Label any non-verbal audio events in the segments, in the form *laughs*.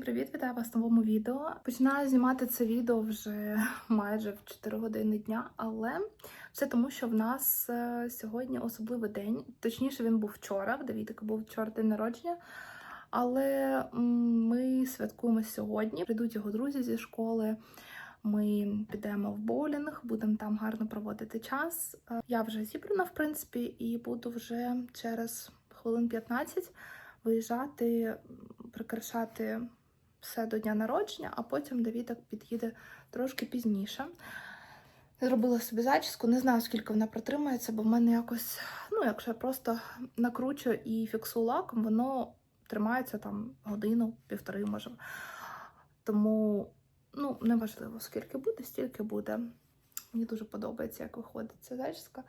Привіт, вітаю вас в новому відео. Починаю знімати це відео вже *laughs* майже в 4 години дня, але все тому, що в нас е, сьогодні особливий день. Точніше, він був вчора. В Давідика був вчора день народження. Але ми святкуємо сьогодні. Прийдуть його друзі зі школи. Ми підемо в боулінг, будемо там гарно проводити час. Е, Я вже зібрана, в принципі, і буду вже через хвилин 15 виїжджати, прикрашати все до дня народження, а потім Давідок під'їде трошки пізніше. Зробила собі зачіску, не знаю, скільки вона протримається, бо в мене якось, ну, якщо я просто накручу і фіксую лаком, воно тримається там годину, півтори, може. Тому, ну, неважливо, скільки буде, стільки буде. Мені дуже подобається, як виходить ця зачіска.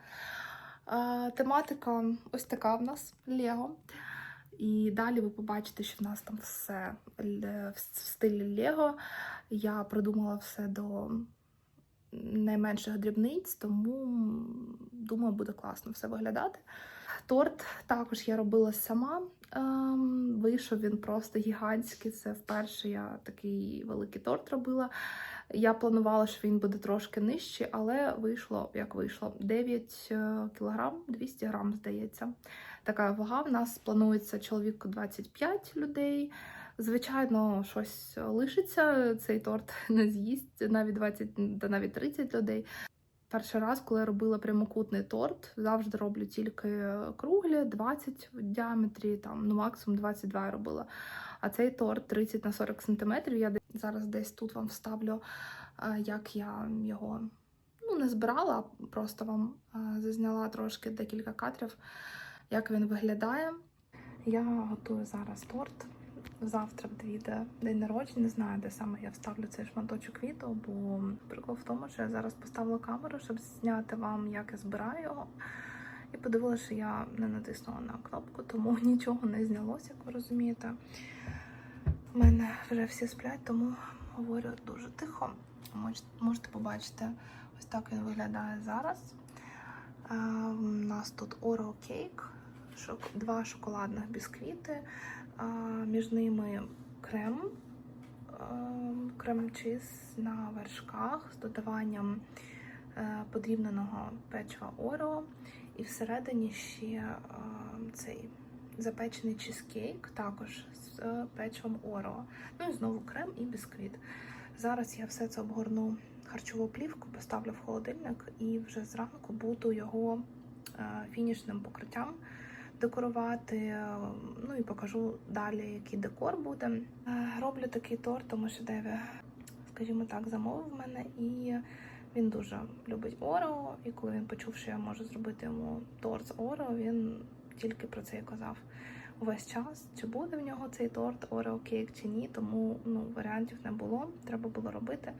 Тематика ось така в нас Лего. І далі ви побачите, що в нас там все в стилі Лего. Я придумала все до найменших дрібниць, тому думаю, буде класно все виглядати. Торт також я робила сама. Ем, вийшов він просто гігантський. Це вперше я такий великий торт робила. Я планувала, що він буде трошки нижчий, але вийшло як вийшло. 9 кг, 200 грам, здається. Така вага. В нас планується чоловіку 25 людей. Звичайно, щось лишиться. Цей торт *laughs* не з'їсть навіть 20 та навіть 30 людей. Перший раз, коли я робила прямокутний торт, завжди роблю тільки круглі, 20 в діаметрі, там ну максимум 22 я робила. А цей торт 30 на 40 сантиметрів. Я зараз десь тут вам вставлю, е, як я його ну, не збирала, просто вам е, зазняла трошки декілька кадрів, як він виглядає. Я готую зараз торт. Завтра буде день народження. Не знаю, де саме я вставлю цей шматочок відео, бо прикол в тому, що я зараз поставила камеру, щоб зняти вам, як я збираю його. І подивилася, що я не натиснула на кнопку, тому *laughs* нічого не знялося, як ви розумієте. У мене вже всі сплять, тому говорю дуже тихо. Можете побачити, ось так він виглядає зараз. Е, У нас тут кейк, шок- два шоколадних бісквіти, між ними крем, ем, крем-чиз на вершках з додаванням е, подрібненого печива Орео. І всередині ще цей запечений чизкейк, також з е, печивом Орео. Ну і знову крем і бісквіт. Зараз я все це обгорну харчову плівку, поставлю в холодильник і вже зранку буду його е, фінішним покриттям декорувати. е, Ну і покажу далі, який декор буде. Е, Роблю такий торт, тому що Деві, скажімо так, замовив мене, і він дуже любить Орео. І коли він почув, що я можу зробити йому торт з Орео, він тільки про це і казав увесь час. Чи буде в нього цей торт Орео кейк чи ні, тому ну варіантів не було. Треба було робити.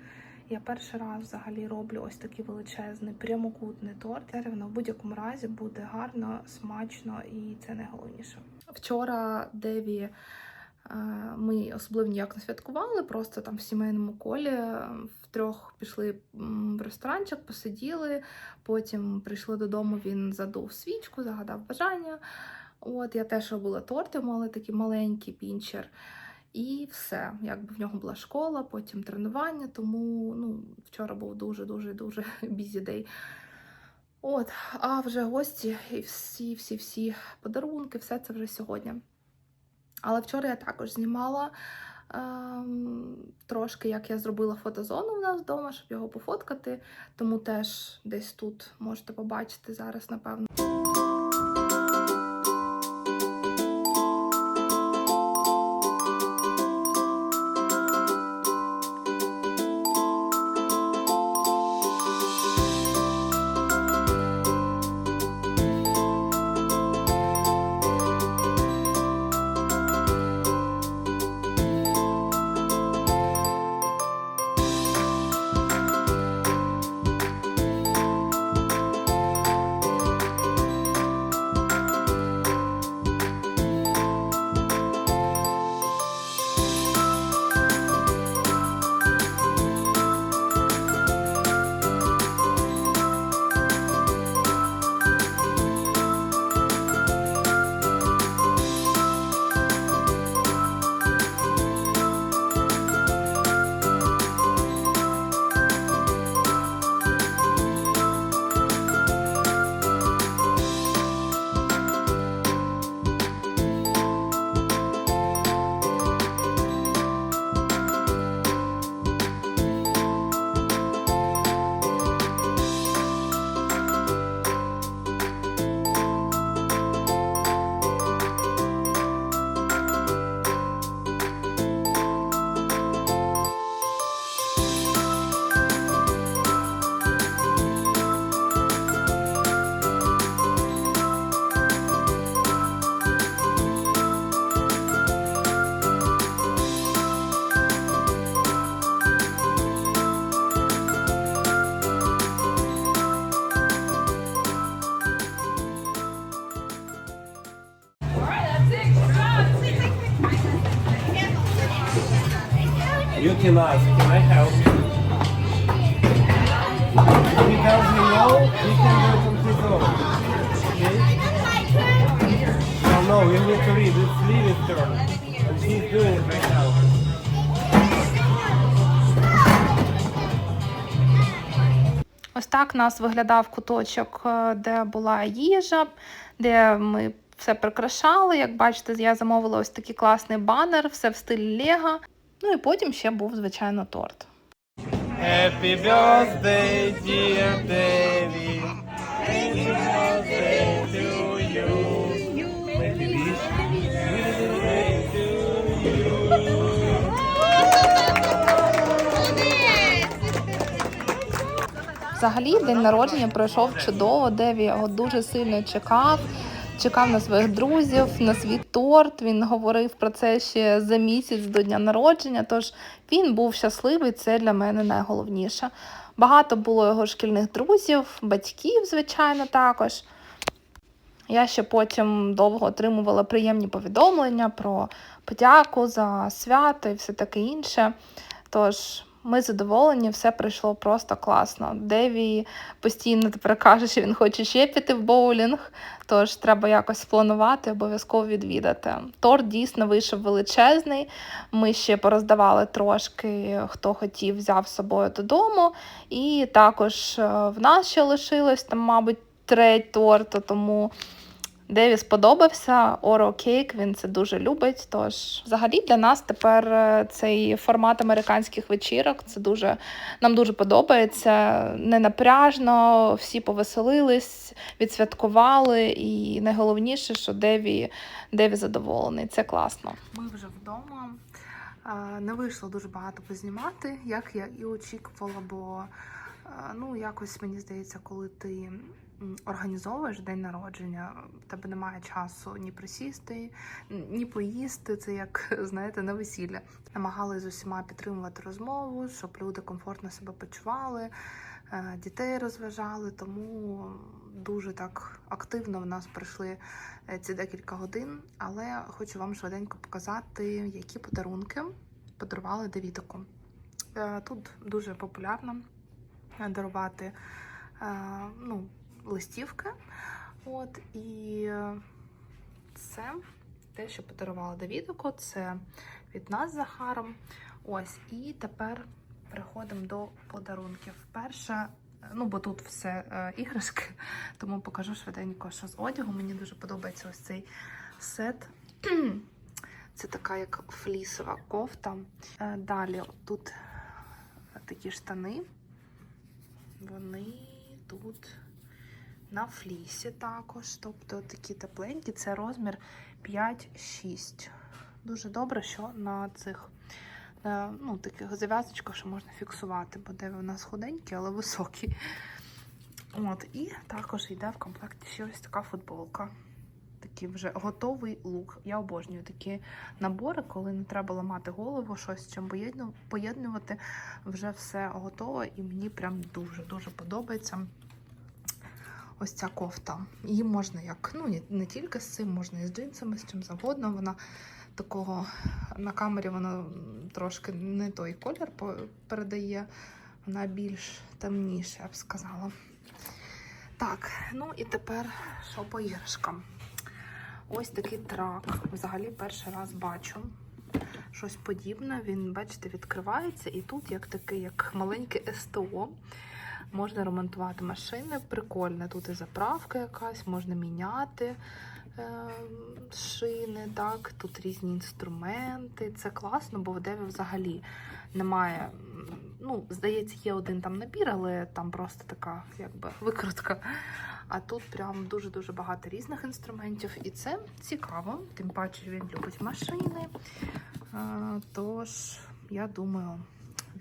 Я перший раз взагалі роблю ось такий величезний прямокутний торт. Воно в будь-якому разі буде гарно, смачно і це найголовніше. Вчора Деві е, ми особливо ніяк не святкували, просто там в сімейному колі е, втрьох пішли в ресторанчик, посиділи. Потім прийшли додому. Він задув свічку, загадав бажання. От я теж робила торти, мали такий маленький пінчер. І все, якби в нього була школа, потім тренування, тому ну, вчора був дуже-дуже дуже бізі день. *laughs* От, а вже гості і всі, всі, всі подарунки, все це вже сьогодні. Але вчора я також знімала ем, трошки, як я зробила фотозону в нас вдома, щоб його пофоткати. Тому теж десь тут можете побачити зараз, напевно. You can ask, can I help you? If he tells me no, he can do it on his own. Okay? No, no, you need to read. It's Lily's turn. And she's doing it right now. Ось так нас виглядав куточок, е, де була їжа, де ми все прикрашали. Як бачите, я замовила ось такий класний банер, все в стилі Лего. Ну і потім ще був, звичайно, торт. Happy birthday, dear Davy. Happy birthday to you. Maybe. Birthday to you. Взагалі, день народження пройшов чудово, Деві його дуже сильно чекав. Чекав на своїх друзів, на свій торт. Він говорив про це ще за місяць до дня народження. Тож він був щасливий. Це для мене найголовніше. Багато було його шкільних друзів, батьків, звичайно, також. Я ще потім довго отримувала приємні повідомлення про подяку за свято і все таке інше. Тож ми задоволені, все пройшло просто класно. Деві постійно тепер каже, що він хоче ще піти в боулінг, тож треба якось спланувати, обов'язково відвідати. Торт дійсно вийшов величезний. Ми ще пороздавали трошки, хто хотів, взяв з собою додому. І також е, в нас ще лишилось там, мабуть, треть торту, тому Деві сподобався Оро Кейк, він це дуже любить. Тож, взагалі, для нас тепер е, цей формат американських вечірок це дуже нам дуже подобається. Не напряжно, всі повеселились, відсвяткували, і найголовніше, що Деві, Деві задоволений. Це класно. Ми вже вдома. Е, Не вийшло дуже багато познімати, як я і очікувала, бо е, ну якось мені здається, коли ти організовуєш день народження, тебе немає часу ні присісти, ні поїсти. Це як *laughs* знаєте, на весілля. Намагалися з усіма підтримувати розмову, щоб люди комфортно себе почували, е, дітей розважали. Тому дуже так активно в нас пройшли е, ці декілька годин. Але хочу вам швиденько показати, які подарунки подарували Давідику. Е, Тут дуже популярно дарувати ну, листівки. От, і це те, що подарувала Давідику, це від нас з Захаром. Ось, і тепер переходимо до подарунків. Перше, ну бо тут все е, іграшки, *laughs* тому покажу швиденько, що з одягу. Мені дуже подобається ось цей сет. *clears throat* Це така як флісова кофта. Е, Далі тут такі штани. Вони тут на флісі також. Тобто такі тепленькі. Це розмір 5-6. Дуже добре, що на цих на, ну, таких зав'язочках, що можна фіксувати, бо де у нас худенькі, але високі. От, і також йде в комплекті ще ось така футболка. Такий вже готовий лук. Я обожнюю такі набори, коли не треба ламати голову, щось чим поєднувати. Вже все готове, і мені прям дуже-дуже подобається ось ця кофта. Її можна як, ну не, тільки з цим, можна і з джинсами, з чим завгодно. Вона такого на камері вона трошки не той колір передає, вона більш темніша, я б сказала. Так, ну і тепер що по іграшкам. Ось такий трак. Взагалі перший раз бачу. Щось подібне. Він, бачите, відкривається, і тут як такий, як маленьке СТО. Можна ремонтувати машини. Прикольно. Тут і заправка якась, можна міняти е, шини. Так, тут різні інструменти. Це класно, бо в Деві взагалі немає. Ну, здається, є один там набір, але там просто така якби викрутка. А тут прям дуже-дуже багато різних інструментів, і це цікаво. Тим паче він любить машини. Е, Тож, я думаю,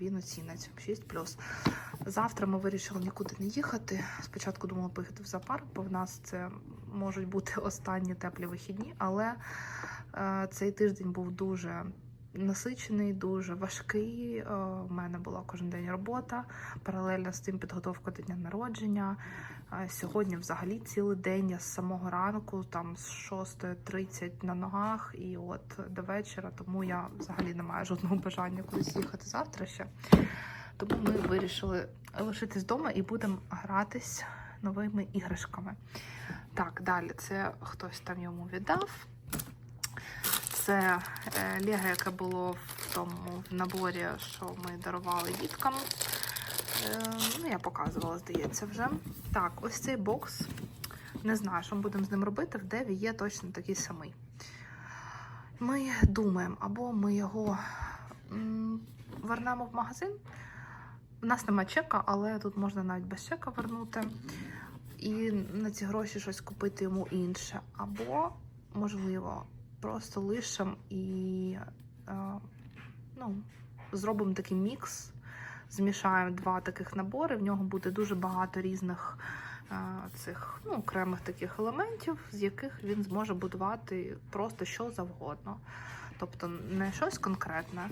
він оцінить 6 Завтра ми вирішили нікуди не їхати. Спочатку думала поїхати в зоопарк, бо в нас це можуть бути *laughs* останні теплі вихідні, але е, цей тиждень був дуже насичений, дуже важкий. Е, У мене була кожен день робота, паралельно з тим підготовка до дня народження. Сьогодні взагалі цілий день я з самого ранку, там з 6.30 на ногах, і от до вечора, тому я взагалі не маю жодного бажання кудись їхати завтра ще. Тому ми вирішили лишитись вдома і будемо гратись новими іграшками. Так, далі це хтось там йому віддав. Це е, Лего, яке було в тому в наборі, що ми дарували діткам. Е, ну, я показувала, здається, вже. Так, ось цей бокс. Не знаю, що ми будемо з ним робити. В Деві є точно такий самий. Ми думаємо, або ми його вернемо в магазин. У нас нема чека, але тут можна навіть без чека вернути. І на ці гроші щось купити йому інше. Або, можливо, просто лишимо і е, ну, зробимо такий мікс змішаємо два таких набори. В нього буде дуже багато різних е, цих ну, окремих таких елементів, з яких він зможе будувати просто що завгодно. Тобто не щось конкретне,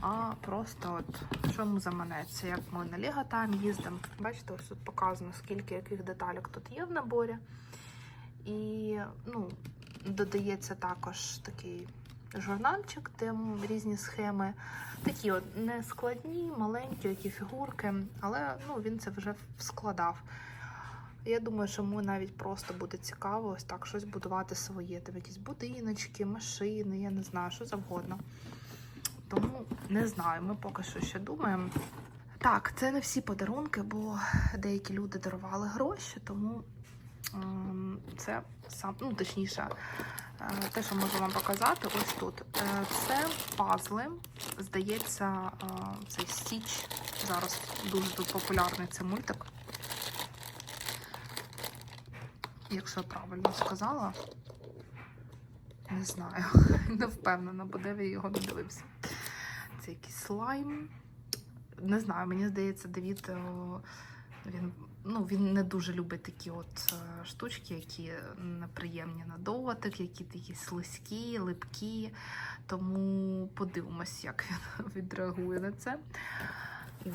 а просто от що йому заманеться. Як ми на Лего Time їздимо. Бачите, ось тут показано, скільки яких деталек тут є в наборі. І ну, додається також такий журнальчик, де різні схеми. Такі от не складні, маленькі, які фігурки, але ну, він це вже складав. Я думаю, що йому навіть просто буде цікаво ось так щось будувати своє. Там якісь будиночки, машини, я не знаю, що завгодно. Тому не знаю, ми поки що ще думаємо. Так, це не всі подарунки, бо деякі люди дарували гроші, тому ем, це сам, ну точніше, те, що можу вам показати, ось тут. Е, Це пазли. Здається, е, цей Стіч. Зараз дуже тут популярний цей мультик. Якщо я правильно сказала, не знаю. *laughs* Не впевнена, бо де він його не дивився. Це якийсь слайм. Не знаю, мені здається, Давід він, ну, він не дуже любить такі от е, штучки, які неприємні на дотик, які такі слизькі, липкі. Тому подивимось, як він *laughs* відреагує на це.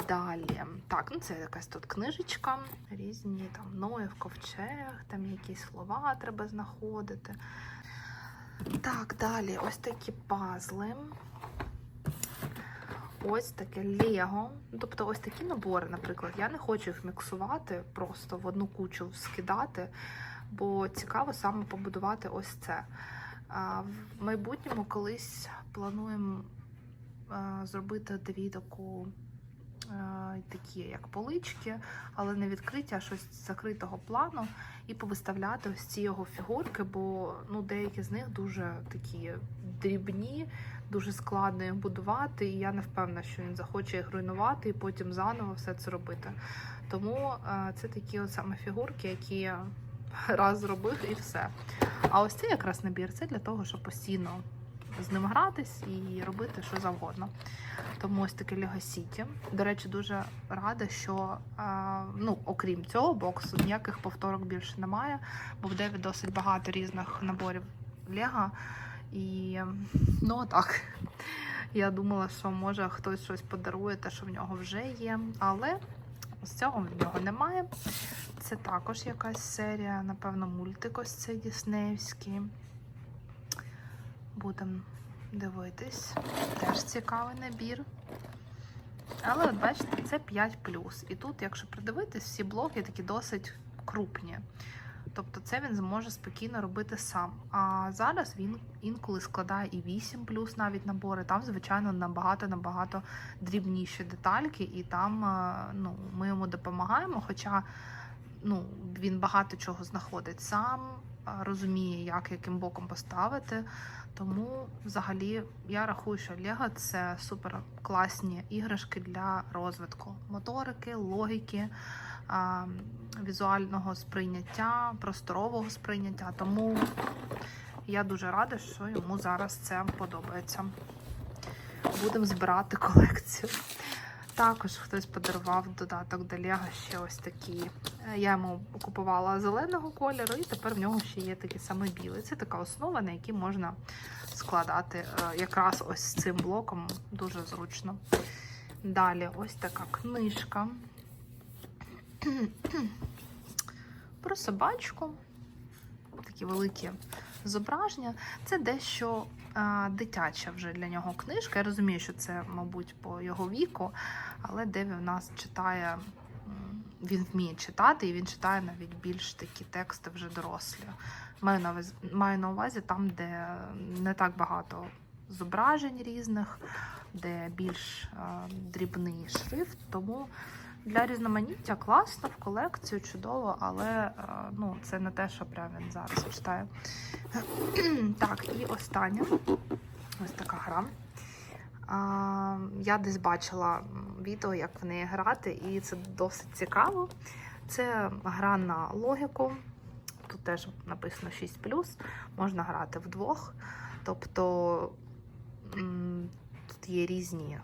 Далі. Так, ну це якась тут книжечка. Різні там Ноєв ковчег, там якісь слова треба знаходити. Так, далі ось такі пазли. Ось таке Лего. Тобто ось такі набори, наприклад, я не хочу їх міксувати, просто в одну кучу скидати, бо цікаво саме побудувати ось це. В майбутньому колись плануємо е, зробити дві таку е, такі як полички, але не відкриті, а щось закритого плану, і повиставляти ось ці його фігурки, бо ну, деякі з них дуже такі дрібні, дуже складно їх будувати, і я не впевнена, що він захоче їх руйнувати і потім заново все це робити. Тому е, це такі от саме фігурки, які *laughs* раз зробив і все. А ось це якраз набір це для того, щоб постійно з ним гратись і робити що завгодно. Тому ось таке Lego City. До речі, дуже рада, що е, ну, окрім цього боксу, ніяких повторок більше немає, бо в Деві досить багато різних наборів Лего. І ну так. Я думала, що може хтось щось подарує, те, що в нього вже є. Але з цього в нього немає. Це також якась серія, напевно, мультик ось цей Діснеївський. Будемо дивитись. Теж цікавий набір. Але от бачите, це 5 І тут, якщо придивитись, всі блоки такі досить крупні. Тобто це він зможе спокійно робити сам. А зараз він інколи складає і 8 плюс навіть набори. Там, звичайно, набагато-набагато дрібніші детальки, і там е, ну, ми йому допомагаємо. Хоча ну, він багато чого знаходить сам, е, розуміє, як яким боком поставити. Тому взагалі я рахую, що Лего це супер класні іграшки для розвитку моторики, логіки, візуального сприйняття, просторового сприйняття. Тому я дуже рада, що йому зараз це подобається. Будемо збирати колекцію. Також хтось подарував додаток до Лего ще ось такі. Я йому купувала зеленого кольору, і тепер в нього ще є такий самий білий. Це така основа, на якій можна складати е, якраз ось цим блоком дуже зручно. Далі ось така книжка. Про собачку. Такі великі зображення. Це дещо а, дитяча вже для нього книжка. Я розумію, що це, мабуть, по його віку, але Деві в нас читає, він вміє читати, і він читає навіть більш такі тексти вже дорослі. Маю на увазі, маю на увазі там, де не так багато зображень різних, де більш а, дрібний шрифт. Тому для різноманіття класно, в колекцію чудово, але е, ну, це не те, що прям він зараз читає. *clears throat* так, і останнє. Ось така гра. Я десь бачила відео, як в неї грати, і це досить цікаво. Це гра на логіку. Тут теж написано 6 можна грати вдвох. Тобто тут є різні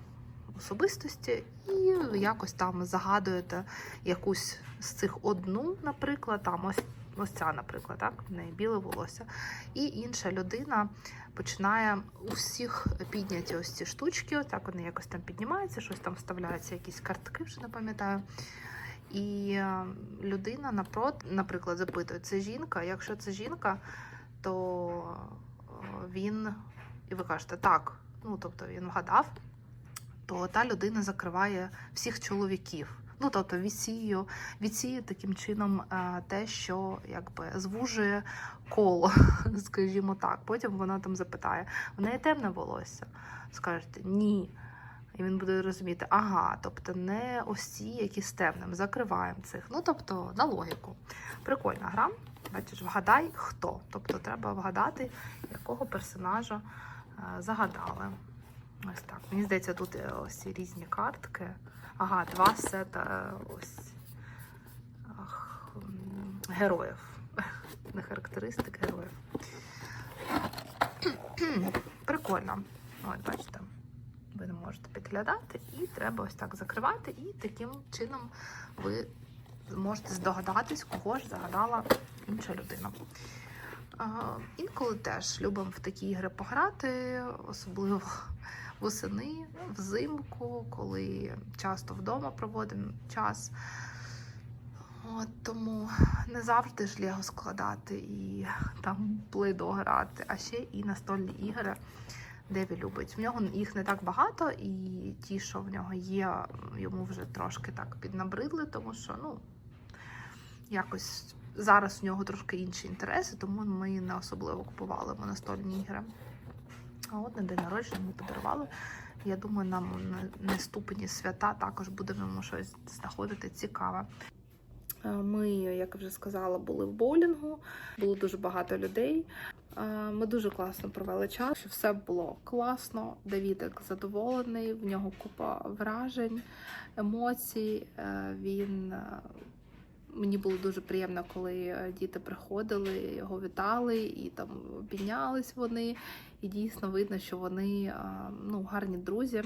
особистості, і якось там загадуєте якусь з цих одну, наприклад, там ось. Ось ця, наприклад, так, в неї біле волосся. І інша людина починає у всіх підняті ось ці штучки, так вони якось там піднімаються, щось там вставляються, якісь картки, вже не пам'ятаю. І е, людина напроти, наприклад, запитує, це жінка. Якщо це жінка, то е, він, і ви кажете, так, ну тобто він вгадав, то та людина закриває всіх чоловіків. Ну, тобто відсіює, відсіює таким чином е, те, що якби звужує коло, *laughs* скажімо так. Потім вона там запитає: в неї темне волосся. Скажете ні. І він буде розуміти, ага, тобто не ось ці, які з темним, закриваємо цих. Ну, тобто, на логіку. Прикольна гра. Бачиш, вгадай хто. Тобто треба вгадати, якого персонажа е, загадали. Ось так. Мені здається, тут е, ось різні картки. Ага, два сета е, ось ах, героїв. *laughs* Не характеристик героїв. *clears throat* Прикольно. Ось, бачите, ви не можете підглядати, і треба ось так закривати, і таким чином ви можете здогадатись, кого ж загадала інша людина. А, Інколи теж любимо в такі ігри пограти, особливо восени, взимку, коли часто вдома проводимо час. От, тому не завжди ж Лего складати і там плидо грати, а ще і настольні ігри, Деві любить. В нього їх не так багато, і ті, що в нього є, йому вже трошки так піднабридли, тому що ну, якось зараз в нього трошки інші інтереси, тому ми не особливо купували настольні ігри. А от на день народження ми подарували. Я думаю, нам на наступні свята також будемо щось знаходити цікаве. Е, Ми, як вже сказала, були в боулінгу, було дуже багато людей. Е, Ми дуже класно провели час. що Все було класно. Давідик задоволений, в нього купа вражень, емоцій. Е, Він мені було дуже приємно, коли е, діти приходили, його вітали і там обійнялись вони. І дійсно видно, що вони ну, гарні друзі.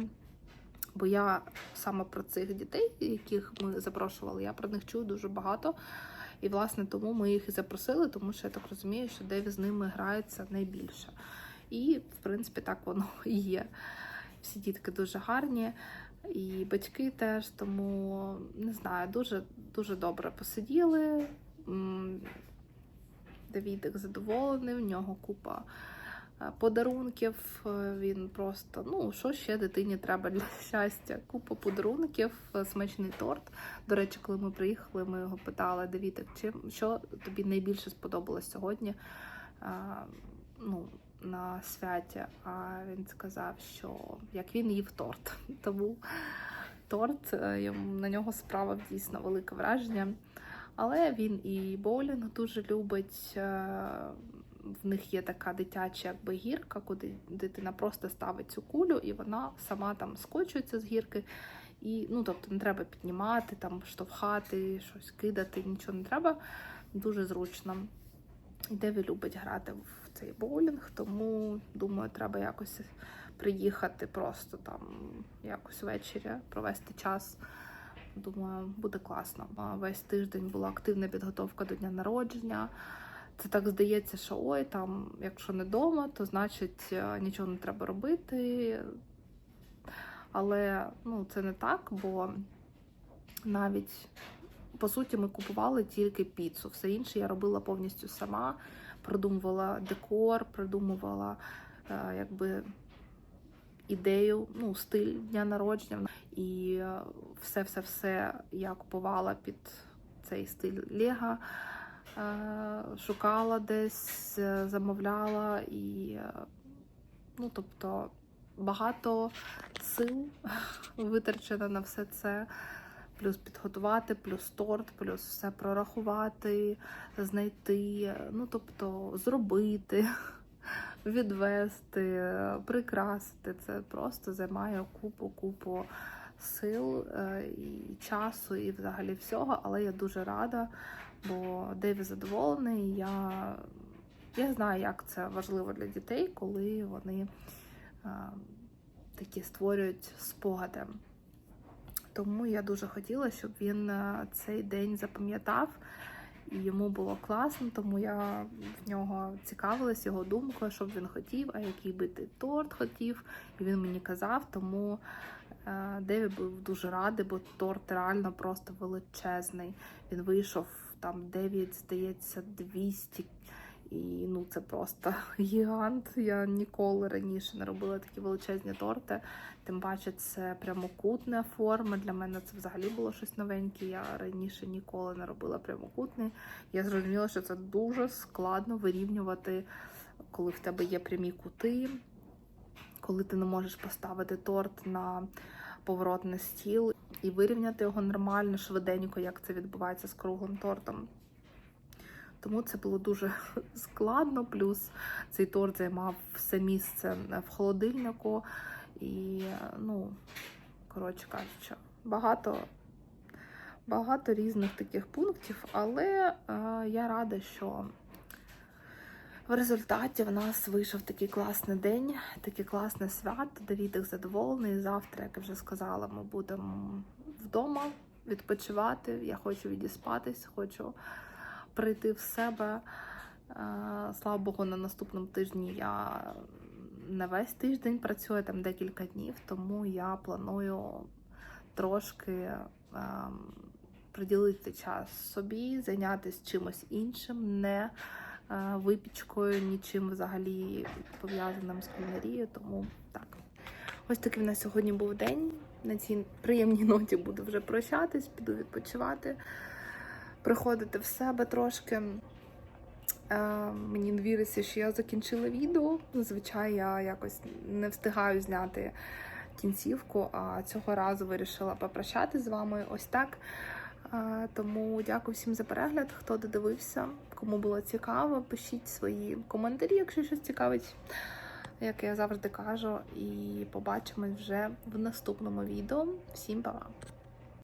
Бо я саме про цих дітей, яких ми запрошували, я про них чую дуже багато. І, власне, тому ми їх і запросили, тому що я так розумію, що Деві з ними грається найбільше. І, в принципі, так воно *laughs* і є. Всі дітки дуже гарні, і батьки теж, тому не знаю, дуже дуже добре посиділи. Давідик задоволений, в нього купа е, подарунків. Е, Він просто, ну, що ще дитині треба для *laughs* щастя? Купа подарунків, е, смачний торт. До речі, коли ми приїхали, ми його питали, Давідик, чим що тобі найбільше сподобалось сьогодні? е, Ну, на святі, а він сказав, що як він їв торт. *laughs* Тому торт е, на нього справив дійсно велике враження. Але він і боулінг дуже любить. е, В них є така дитяча якби гірка, куди дитина просто ставить цю кулю, і вона сама там скочується з гірки. І, ну, тобто не треба піднімати, там, штовхати, щось кидати, нічого не треба. Дуже зручно. Деві любить грати в цей боулінг, тому думаю, треба якось приїхати просто там якось ввечері, провести час. Думаю, буде класно. Весь тиждень була активна підготовка до дня народження. Це так здається, що ой, там, якщо не вдома, то значить е, нічого не треба робити. Але ну, це не так, бо навіть по суті, ми купували тільки піцу. Все інше я робила повністю сама, продумувала декор, продумувала е, якби ідею, ну, стиль дня народження. І е, все-все-все я купувала під цей стиль Лего. Е, Шукала десь, замовляла і ну, тобто багато сил *laughs* витрачено на все це. Плюс підготувати, плюс торт, плюс все прорахувати, знайти, ну тобто зробити, *laughs* відвести, прикрасити. Це просто займає купу, купу сил е, і часу, і взагалі всього. Але я дуже рада, бо Деві задоволений. Я, я знаю, як це важливо для дітей, коли вони е, такі створюють спогади. Тому я дуже хотіла, щоб він е, цей день запам'ятав і йому було класно, тому я в нього цікавилась його думкою, що б він хотів, а який би ти торт хотів. І він мені казав, тому е, Деві був дуже радий, бо торт реально просто величезний. Він вийшов там 9, здається, 200 і ну це просто *laughs* гігант. Я ніколи раніше не робила такі величезні торти. Тим паче, це прямокутна форма. Для мене це взагалі було щось новеньке. Я раніше ніколи не робила прямокутний. Я зрозуміла, що це дуже складно вирівнювати, коли в тебе є прямі кути, коли ти не можеш поставити торт на поворотний стіл і вирівняти його нормально, швиденько, як це відбувається з круглим тортом. Тому це було дуже *laughs* складно. Плюс цей торт займав все місце в холодильнику. І, ну, коротше кажучи, багато, багато різних таких пунктів, але е, я рада, що в результаті в нас вийшов такий класний день, таке класне свято. Давідик задоволений. Завтра, як я вже сказала, ми будемо вдома відпочивати. Я хочу відіспатись, хочу прийти в себе. Е, Слава Богу, на наступному тижні я не весь тиждень працюю, там декілька днів, тому я планую трошки ем, приділити час собі, зайнятися чимось іншим, не е, випічкою, нічим взагалі пов'язаним з кулінарією. Тому так. Ось такий в нас сьогодні був день. На цій приємній ноті буду вже прощатись, піду відпочивати, приходити в себе трошки. Е, Мені не віриться, що я закінчила відео. Зазвичай я якось не встигаю зняти кінцівку, а цього разу вирішила попрощатися з вами ось так. Е, Тому дякую всім за перегляд, хто додивився, кому було цікаво. Пишіть свої коментарі, якщо щось цікавить, як я завжди кажу. І побачимось вже в наступному відео. Всім па-па!